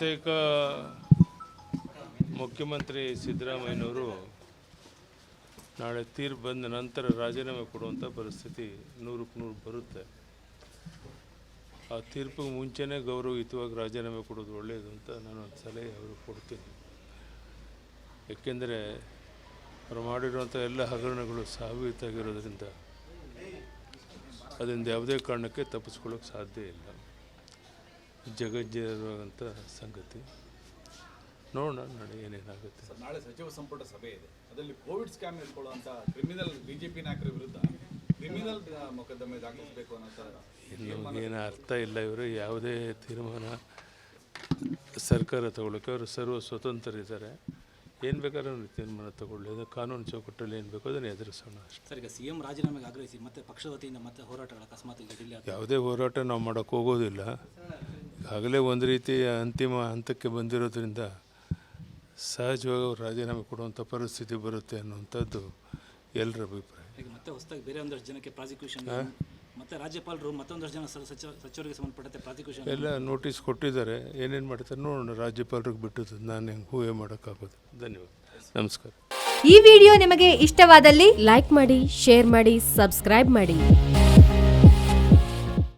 ಬಹುತೇಕ ಮುಖ್ಯಮಂತ್ರಿ ಸಿದ್ದರಾಮಯ್ಯನವರು ನಾಳೆ ತೀರ್ಪು ಬಂದ ನಂತರ ರಾಜೀನಾಮೆ ಕೊಡುವಂಥ ಪರಿಸ್ಥಿತಿ ನೂರಕ್ಕೆ ನೂರು ಬರುತ್ತೆ. ಆ ತೀರ್ಪಿಗೆ ಮುಂಚೆನೇ ಗೌರವಯುತವಾಗಿ ರಾಜೀನಾಮೆ ಕೊಡೋದು ಒಳ್ಳೆಯದು ಅಂತ ನಾನು ಒಂದು ಸಲಹೆ ಅವ್ರಿಗೆ ಕೊಡ್ತೀನಿ. ಏಕೆಂದರೆ ಅವರು ಮಾಡಿರುವಂಥ ಎಲ್ಲ ಹಗರಣಗಳು ಸಾಬೀತಾಗಿರೋದ್ರಿಂದ ಅದರಿಂದ ಯಾವುದೇ ಕಾರಣಕ್ಕೆ ತಪ್ಪಿಸ್ಕೊಳ್ಳೋಕ್ಕೆ ಸಾಧ್ಯ ಇಲ್ಲ. ಜಗಜ್ಜೀರುವಂಥ ಸಂಗತಿ. ನೋಡೋಣ ನೋಡಿ ಏನೇನಾಗುತ್ತೆ. ಸರ್ ನಾಳೆ ಸಚಿವ ಸಂಪುಟ ಸಭೆ ಇದೆ. ಅದರಲ್ಲಿ ಕೋವಿಡ್ ಸ್ಕ್ಯಾಮ್ ಇಟ್ಕೊಳ್ಳುವಂಥ ಕ್ರಿಮಿನಲ್ ಬಿ ಜೆ ಪಿ ನಾಯಕರ ವಿರುದ್ಧ ಕ್ರಿಮಿನಲ್ ಮೊಕದ್ದಮೆ ದಾಖಲಿಸಬೇಕು ಅನ್ನೋ ಏನು ಅರ್ಥ ಇಲ್ಲ ಇವರು ಯಾವುದೇ ತೀರ್ಮಾನ ಸರ್ಕಾರ ತಗೊಳ್ಳೋಕೆ ಅವರು ಸರ್ವ ಸ್ವತಂತ್ರರಿದ್ದಾರೆ. ಏನು ಬೇಕಾದ್ರೂ ತೀರ್ಮಾನ ತಗೊಳ್ಳಿ. ಅದು ಕಾನೂನು ಚೌಕಟ್ಟಲ್ಲಿ ಏನು ಬೇಕೋ ಅದನ್ನು ಎದುರಿಸೋಣ ಅಷ್ಟೇ. ಸರ್ ಈಗ ಸಿಎಂ ರಾಜೀನಾಮೆಗೆ ಆಗ್ರಹಿಸಿ ಮತ್ತೆ ಪಕ್ಷದ ವತಿಯಿಂದ ಮತ್ತೆ ಹೋರಾಟಗಳು ಅಕಸ್ಮಾತ್ ಯಾವುದೇ ಹೋರಾಟ ನಾವು ಮಾಡೋಕ್ಕೆ ಹೋಗೋದಿಲ್ಲ. ಈಗಾಗಲೇ ಒಂದು ರೀತಿ ಅಂತಿಮ ಹಂತಕ್ಕೆ ಬಂದಿರೋದ್ರಿಂದ ಸಹಜವಾಗಿ ಅವ್ರು ರಾಜೀನಾಮೆ ಕೊಡುವಂಥ ಪರಿಸ್ಥಿತಿ ಬರುತ್ತೆ ಅನ್ನುವಂಥದ್ದು ಎಲ್ಲರ ಅಭಿಪ್ರಾಯ. ಈಗ ಮತ್ತೆ ಹೊಸದಾಗಿ ಬೇರೆ ಒಂದಷ್ಟು ಜನಕ್ಕೆ ಪ್ರಾಸಿಕ್ಯೂಷನ್ ಮತ್ತೆ ರಾಜ್ಯಪಾಲರು ಮತ್ತೊಂದಷ್ಟು ಜನ ಸಚಿವ ಸಚಿವರಿಗೆ ಸಂಬಂಧಪಟ್ಟಂತೆ ಪ್ರಾಸಿಕ್ಯೂಷನ್ ಎಲ್ಲ ನೋಟಿಸ್ ಕೊಟ್ಟಿದ್ದಾರೆ. ಏನೇನು ಮಾಡ್ತಾರೆ ನೋಡೋಣ. ರಾಜ್ಯಪಾಲರಿಗೆ ಬಿಟ್ಟದ್ದು ನಾನು ಹೆಂಗೆ ಹೂವೆ ಮಾಡೋಕ್ಕಾಗೋದು. ಧನ್ಯವಾದ. ನಮಸ್ಕಾರ. ಈ ವಿಡಿಯೋ ನಿಮಗೆ ಇಷ್ಟವಾದಲ್ಲಿ ಲೈಕ್ ಮಾಡಿ ಶೇರ್ ಮಾಡಿ ಸಬ್ಸ್ಕ್ರೈಬ್ ಮಾಡಿ.